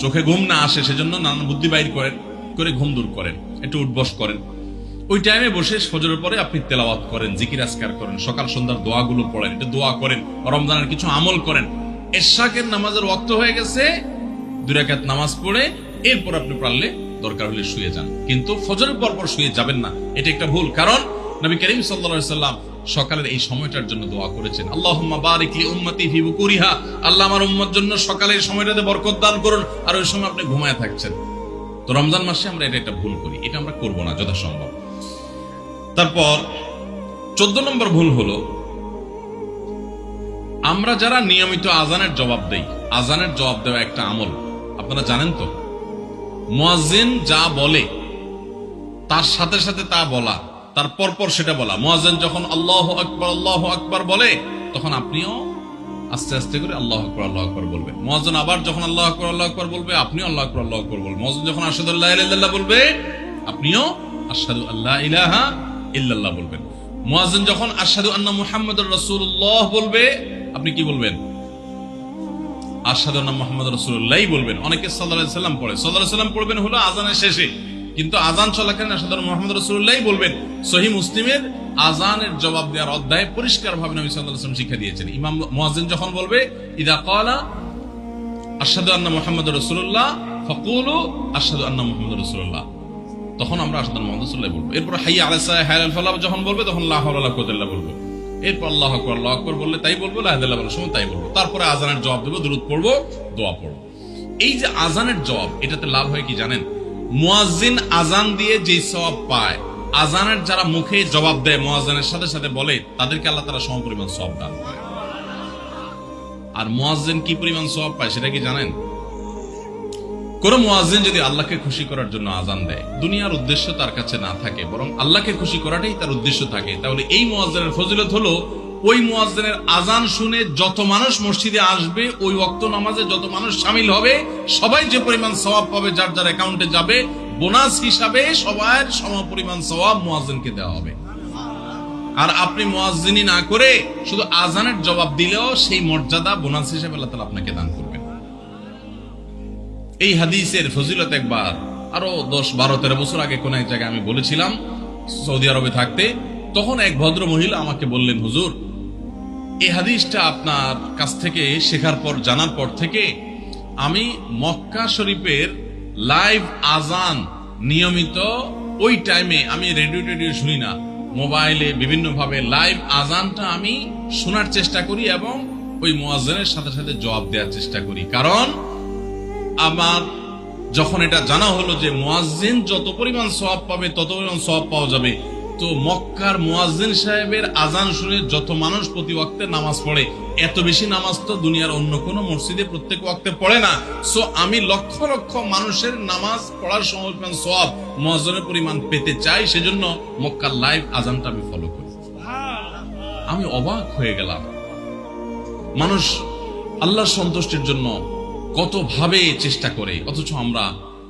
চোখে ঘুম না আসে সেজন্য নানান বুদ্ধি বাইর করেন, করে ঘুম দূর করেন, একটু উঠবস করেন। ওই টাইমে বসে ফজরের পরে আপনি তেলাওয়াত করেন, জিকির আসকার করেন, সকাল সন্ধ্যার দোয়াগুলো পড়েন, একটু দোয়া করেন, রমজানের কিছু আমল করেন। এরশাকের নামাজের ওয়াক্ত হয়ে গেছে, দুই রাকাত নামাজ পড়ে, এরপর আপনি পারলে দরকার হলে শুয়ে যান। কিন্তু ফজরের পর পর শুয়ে যাবেন না, এটা একটা ভুল। কারণ নবী করিম সাল্লাল্লাহু সাল্লাম সকালের এই সময়টার জন্য দোয়া করেছেন। বুকুরিহা। আল্লাহ আমার উম্মত জন্য সকালের সময়টাতে বরকত দান করুন আর ওই সময় আপনি ঘুমায় থাকছেন। তো রমজান মাসে আমরা এটা একটা ভুল করি। এটা আমরা করব না, যথাসম্ভব। তারপর চোদ্দ নম্বর ভুল হলো, আমরা যারা নিয়মিত আজানের জবাব দেই, আজানের জবাব দেওয়া একটা আমল। আপনারা জানেন তো? মুয়াজ্জিন যা বলে, তার সাথে সাথে তা বলা। তার পরপর সেটা বলা। মুয়াজ্জিন যখন আল্লাহ আকবার আল্লাহ আকবার বলে, তখন আপনিও আস্তে আস্তে করে আল্লাহ আকবার আল্লাহ আকবার বলবেন। মুয়াজ্জিন আবার যখন আল্লাহ আকবার আল্লাহ আকবার বলবে, আপনিও আল্লাহ আকবার আল্লাহ আকবার বলবেন। মুয়াজ্জিন যখন আশহাদু আল্লা ইলাহা ইল্লাল্লাহ বলবে, আপনিও আশহাদু আল্লা ইলাহা ইল্লাল্লাহ বলবেন। মুয়াজ্জিন যখন আশহাদু আন্না মুহাম্মাদুর রাসূলুল্লাহ বলবে, আপনি কি বলবেন? আশহাদু আন্না মুহাম্মাদুর রাসূলুল্লাহ বলবেন। অনেকে আলাইহি সাল্লাম পড়ে। আলাইহি সাল্লাম পড়বেন হলো আজানের শেষে। কিন্তু আজান চলাকালীন আশহাদু আন্না মুহাম্মাদুর রাসূলুল্লাহ বলবেন, সহিহ মুসলিমের আজানের জবাব দেওয়ার অধ্যায়ে পরিষ্কার ভাবে নবী ওয়াসাল্লাম শিক্ষা দিয়েছেন। ইমাম মুয়াজ্জিন যখন বলবে, ইদা ক্বালা আশহাদু আন্না মুহাম্মাদুর রাসূলুল্লাহ, ফাকুলু আশহাদু আন্না মুহাম্মাদুর রাসূলুল্লাহ। তখন আমরা আশহাদু আন্না মুহাম্মাদুর রাসূলুল্লাহ বলব। এরপর হাইয়া আলা সালাহ হায়াল ফালাহ যখন বলবে, তখন লা হাওলা ওয়ালা কুওয়াতা ইল্লা বলব। এরপর আল্লাহ আকবার আল্লাহ আকবার বললে তাই বলব ইলাহা ইল্লাল্লাহ সময় তাই বলব। তারপরে আজানের জবাব দেবো, দুরূদ পড়ব, দোয়া পড়ব। এই যে আজানের জবাব, এটাতে লাভ হয় কি জানেন? মুয়াজ্জিন আজান দিয়ে যেই সওয়াব পায় আজানের যারা মুখে জবাব দেয় মুয়াজ্জিনের সাথে সাথে বলে, তাদেরকে আল্লাহ তারা সমপরিমাণ সওয়াব দান করে। আর মুয়াজ্জিন কি পরিমাণ সওয়াব পায় সেটা কি জানেন? কোন মুয়াজ্জিন যদি আল্লাহকে খুশি করার জন্য আজান দেয়, দুনিয়ার উদ্দেশ্য তার কাছে না থাকে, বরং আল্লাহকে খুশি করাটাই তার উদ্দেশ্য থাকে, তাহলে এই মুয়াজ্জিনের ফজিলত হলো ওই মুয়াজ্জিনের আজান শুনে যত মানুষ মসজিদে আসবে, ওই ওয়াক্ত নামাজে যত মানুষ শামিল হবে, সবাই যে পরিমাণ সওয়াব পাবে, যার যার অ্যাকাউন্টে যাবে বোনাস হিসাবে সবার সম পরিমাণ সওয়াব মুয়াজ্জিনকে দেওয়া হবে। আর আপনি মুয়াজ্জিনি না করে শুধু আজানের জবাব দিলেও সেই মর্যাদা বোনাস হিসাবে আল্লাহ তাআলা আপনাকে দান করবেন। এই হাদিসের ফজিলত একবার। আরও দশ, বারো, তেরো বছর আগে কোন এক জায়গায় আমি বলেছিলাম, সৌদি আরবে থাকতে, তখন এক ভদ্র মহিলা আমাকে বললেন, হুজুর এই হাদিসটা আপনার কাছ থেকে শেখার পর, জানার পর থেকে আমি মক্কা শরীফের লাইভ আজান নিয়মিত ওই টাইমে, আমি রেডিও টেডিও শুনি না, মোবাইলে বিভিন্ন ভাবে লাইভ আজানটা আমি শোনার চেষ্টা করি এবং ওই মোয়াজনের সাথে সাথে জবাব দেওয়ার চেষ্টা করি। কারণ আমার যখন এটা জানা হলো যে মোয়াজিন যত পরিমাণ সওয়াব পাবে, তত পরিমাণ সব পাওয়া যাবে। তো মক্কার মুয়াজ্জিন সাহেবের আজান শুনে যত মানুষ প্রতি ওয়াক্তে নামাজ পড়ে, এত বেশি নামাজ তো দুনিয়ার অন্য কোনো মসজিদে প্রত্যেক ওয়াক্তে পড়ে না। সো আমি লক্ষ লক্ষ মানুষের নামাজ পড়ার সময় পরিমাণ সওয়াব, মুয়াজ্জিনের পরিমাণ পেতে চাই, সেজন্য মক্কার লাইভ আজানটা আমি ফলো করি। আমি অবাক হয়ে গেলাম। মানুষ আল্লাহর সন্তুষ্টির জন্য কত ভাবে চেষ্টা করে, অথচ আমরা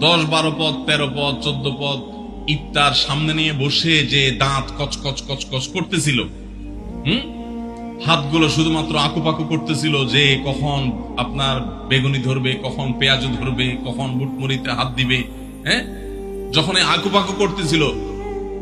দশ বারো পদ, তেরো পদ, চোদ্দ পদ ইফতার সামনে নিয়ে বসে যে দাঁত কচকচ কচকচ করতেছিল, হুম? হাতগুলো শুধুমাত্র আকুপাকু করতেছিল যে কখন আপনার বেগুনি ধরবে, কখন পেঁয়াজ ধরবে, কখন বুটমরিতে হাত দিবে হ্যাঁ? যখন আকুপাকু করতেছিল,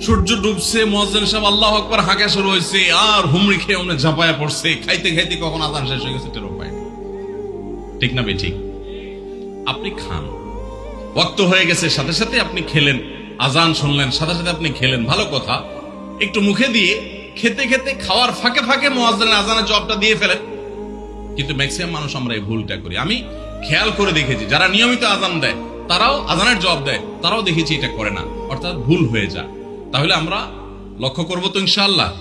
সূর্য ডুবছে মহাজন সাহেব আল্লাহ আকবার হাঁকা শুরু হয়েছে, আর হুমড়ি খেয়ে অনেক ঝাঁপায়া পড়ছে, খাইতে খাইতে কখন আদান শেষ হয়ে গেছে টেরো পায়নি ঠিক না বে ঠিক আপনি খান। ওয়াক্ত হয়ে গেছে, সাথে সাথে আপনি খেলেন। আজান শুনলেন, সাথে সাথে আপনি খেলেন। ভালো কথা। একটু মুখে দিয়ে খেতে খেতে খাওয়ার ফাঁকে ফাঁকে মোয়াজ্জেনের আজানের জবটা দিয়ে ফেলেন। কিন্তু ম্যাক্সিমাম মানুষ আমরা এই ভুলটা করি। আমি খেয়াল করে দেখেছি, যারা নিয়মিত আজান দেয়, তারাও আজানের জবাব দেয়, তারাও দেখেছি এটা করে না। অর্থাৎ ভুল হয়ে যায়। তাহলে আমরা লক্ষ্য করব তো ইনশাআল্লাহ।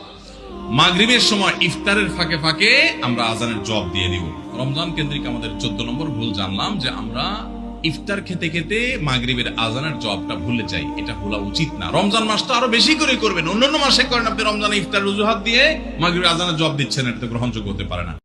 মাগরিবের সময় ইফতারের ফাঁকে ফাঁকে আমরা আজানের জব দিয়ে দিব। রমজান কেন্দ্রিক আমাদের চোদ্দ নম্বর ভুল জানলাম যে আমরা ইফতার খেতে খেতে মাগরিবের আজানের জবটা ভুলে যাই, এটা ভোলা উচিত না। রমজান মাসটা আরও বেশি করে করবেন। অন্যান্য মাসে করেন আপনি রমজান ইফতার রুজুহাত দিয়ে মাগরিবের আজানের জব দিচ্ছেন, এটা তো গ্রহণযোগ্য হতে পারে না।